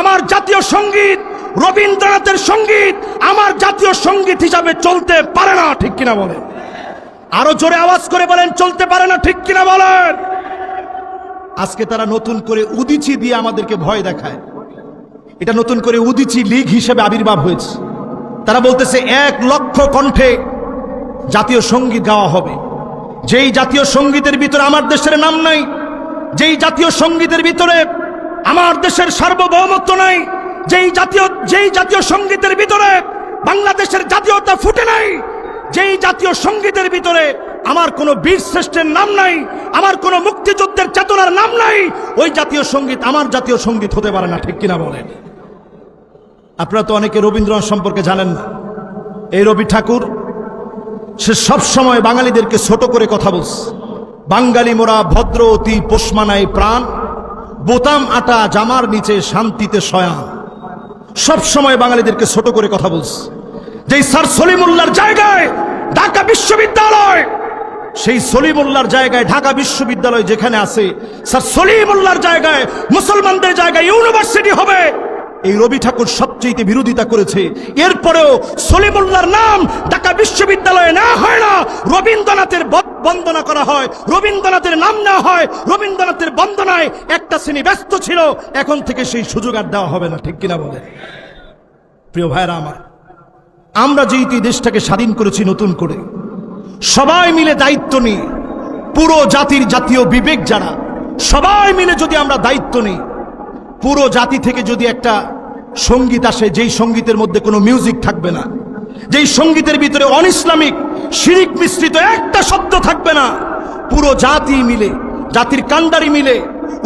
আমার জাতীয় সংগীত, রবীন্দ্রনাথের সংগীত আমার জাতীয় সংগীত হিসাবে চলতে পারে না, ঠিক কিনা বলেন? আরও জোরে আওয়াজ করে বলেন, চলতে পারে না, ঠিক কিনা বলেন? আজকে তারা নতুন করে উদিচি দিয়ে আমাদেরকে ভয় দেখায়। এটা নতুন করে উদিচি লীগ হিসেবে আবির্ভাব হয়েছে। তারা বলতেছে, এক লক্ষ কণ্ঠে জাতীয় সংগীত গাওয়া হবে। যেই জাতীয় সঙ্গীতের ভিতরে আমার দেশের নাম নাই, যেই জাতীয় সঙ্গীতের ভিতরে আমার দেশের সার্বভৌমত্ব নাই, যেই জাতীয় যেই জাতীয় সঙ্গীতের ভিতরে বাংলাদেশের জাতীয়তা ফুটে নাই, যেই জাতীয় সঙ্গীতের ভিতরে আমার কোনো বীর শ্রেষ্ঠের নাম নাই, আমার কোনো মুক্তিযুদ্ধের চেতনার নাম নাই, ওই জাতীয় সংগীত আমার জাতীয় সংগীত হতে পারে না, ঠিক কিনা বলেন? আপনারা তো অনেকে রবীন্দ্রনাথ সম্পর্কে জানেন না। এই রবি ঠাকুর, সে সব সময় বাঙালিদেরকে ছোট করে কথা বলছে। বাঙালি মোরা ভদ্র অতি পোষমানায় প্রাণ বোতাম, আটা, জামার নিচে শান্তিতে সয়া সব সময় বাঙালিদেরকে ছোট করে কথা বলছে। যেই স্যার সলিমুল্লার জায়গায় ঢাকা বিশ্ববিদ্যালয়, সেই সলিমুল্লার জায়গায় ঢাকা বিশ্ববিদ্যালয় যেখানে আছে, স্যার সলিমুল্লার জায়গায় মুসলমানদের জায়গায় ইউনিভার্সিটি হবে। এই রবি ঠাকুর সবচেয়ে বিরোধিতা করেছে। এরপরেও সলিমুল্লাহর নাম ঢাকা বিশ্ববিদ্যালয়ে না হয় না। রবীন্দ্রনাথের বন্দনা করা হয়। রবীন্দ্রনাথের নাম নেওয়া হয়। রবীন্দ্রনাথের বন্দনায় একটা শ্রেণি ব্যস্ত ছিল। এখন থেকে সেই সুযোগ আর দেওয়া হবে না। ঠিক কিনা বলে প্রিয় ভাইরা আমার, আমরা যেহেতু দেশটাকে স্বাধীন করেছি নতুন করে, সবাই মিলে দায়িত্ব নিই। পুরো জাতির জাতীয় বিবেক যারা, সবাই মিলে যদি আমরা দায়িত্ব নিই, পুরো জাতি থেকে যদি একটা সংগীত আসে, যেই সঙ্গীতের মধ্যে কোনো মিউজিক থাকবে না। যেই সঙ্গীতের ভিতরে অনিসলামিক, শিরিক মিশ্রিত একটা শব্দ থাকবে না। পুরো জাতি মিলে, জাতির কান্ডারি মিলে,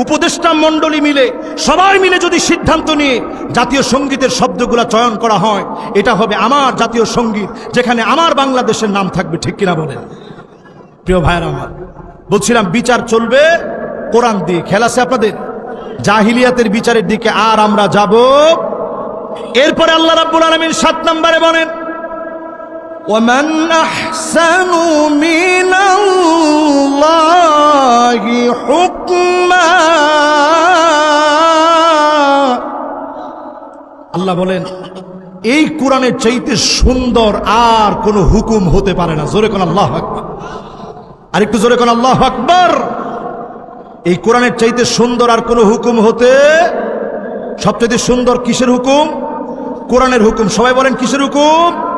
উপদেষ্টা মণ্ডলী মিলে, সবাই মিলে যদি সিদ্ধান্ত নিয়ে জাতীয় সঙ্গীতের শব্দগুলা চয়ন করা হয়, এটা হবে আমার জাতীয় সংগীত, যেখানে আমার বাংলাদেশের নাম থাকবে, ঠিক কিনা বলেন? প্রিয় ভাইয়ের আমার, বলছিলাম বিচার চলবে কোরআন দিয়ে খেলা আছে আপনাদের? জাহিলিয়াতের বিচারের দিকে আর আমরা যাব এরপরে আল্লাহ রাব্বুল আলামিন সাত নম্বরে বলেন ومن أحسن من الله حكما আল্লাহ বলেন এই কোরআনের চাইতে সুন্দর আর কোনো হুকুম হতে পারে না জোরে কোন আল্লাহ আকবার আর একটু জোরে কোন আল্লাহ আকবার এই কোরআনের চাইতে সুন্দর আর কোনো হুকুম হতে সবচেয়ে সুন্দর কিসের হুকুম? কোরআনের হুকুম। সবাই বলেন কিসের হুকুম?